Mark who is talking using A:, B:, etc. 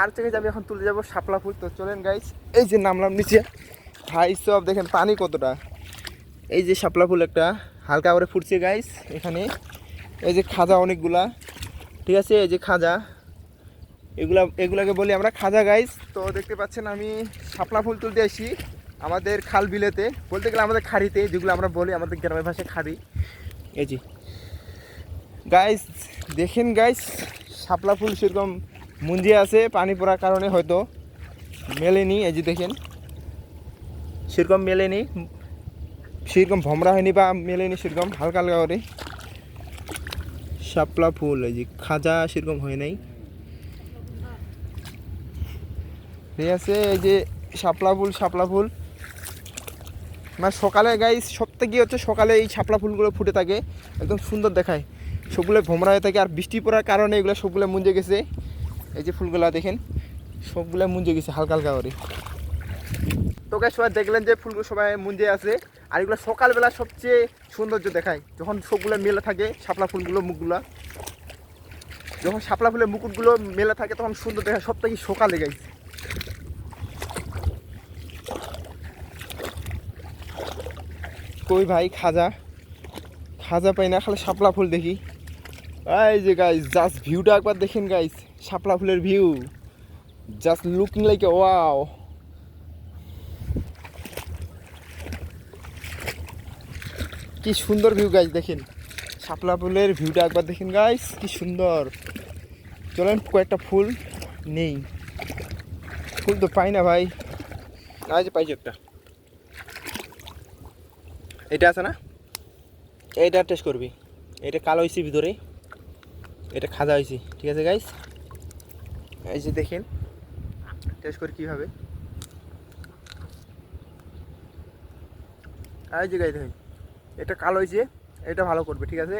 A: আর থেকে আমি এখন তুলে যাব ফুল তো চলেন গাইস এই যে নামলাম নিচে। হাই সব দেখেন পানি কতটা। এই যে শাপলা ফুল একটা, হালকা করে ফুটছে গাইস এখানে। এই যে খাজা অনেকগুলা, ঠিক আছে? এই যে খাজা। এগুলা, এগুলাকে বলি আমরা খাজা গাইস তো দেখতে পাচ্ছেন আমি শাপলা ফুল তুলতে আসি আমাদের খাল বিলেতে। বলতে গেলে আমাদের খাড়িতে, যেগুলো আমরা বলি আমাদের গ্রামের ভাষায় খাড়ি। এই যে। গাইস দেখেন গাইস শাপলা ফুল সেরকম মুঞ্জি আছে, পানি পড়ার কারণে হয়তো মেলেনি, এই যে দেখেন। সেরকম মেলেনি, সেরকম ভমরা হয়নি বা মেলেনি, সেরকম হালকা হালকা করে। শাপলা ফুল, এই যে খাজা সেরকম হয় নাই। আছে, এই যে শাপলা ফুল শাপলা ফুল। মানে সকালে গাই সব থেকে হচ্ছে, সকালে এই শাপলা ফুলগুলো ফুটে থাকে, একদম সুন্দর দেখায়। সবগুলো ভোমরা হয়ে থাকে, আর বৃষ্টি পড়ার কারণে এগুলো সবগুলো মুঞ্জে গেছে। এই যে ফুলগুলা দেখেন, সবগুলো মুঞ্জে গেছে, হালকা হালকা করে। তো গাছ সবাই দেখলেন যে ফুলগুলো সবাই মুঞ্জে আছে, আর এগুলো সকালবেলা সবচেয়ে সৌন্দর্য দেখায়। যখন সবগুলো মেলে থাকে, শাপলা ফুলগুলো, মুখগুলো, যখন শাপলা ফুলের মুকুটগুলো মেলে থাকে, তখন সুন্দর দেখায় সব থেকে সকালে গাইছে কই ভাই, খাজা? খাজা পাই না, খালি শাপলা ফুল দেখি। এই যে গাইস জাস্ট ভিউটা একবার দেখেন গাইস শাপলা ফুলের view. Just looking like wow কি সুন্দর ভিউ গাইস দেখেন। শাপলা ফুলের ভিউটা একবার দেখেন গাইস কি সুন্দর। চলেন কয়েকটা ফুল নেই। ফুল তো পাই না ভাই। আজ পাইছি একটা। এটা আছে না? এইটা টেস্ট করবি। এটা কালো হয়েছে ভিতরে। এটা খাজা হয়েছে ঠিক আছে গাইস এই যে দেখেন টেস্ট করে কীভাবে এই যে গাই দেখেন, এটা কালো হয়েছে, এটা ভালো করবে, ঠিক আছে?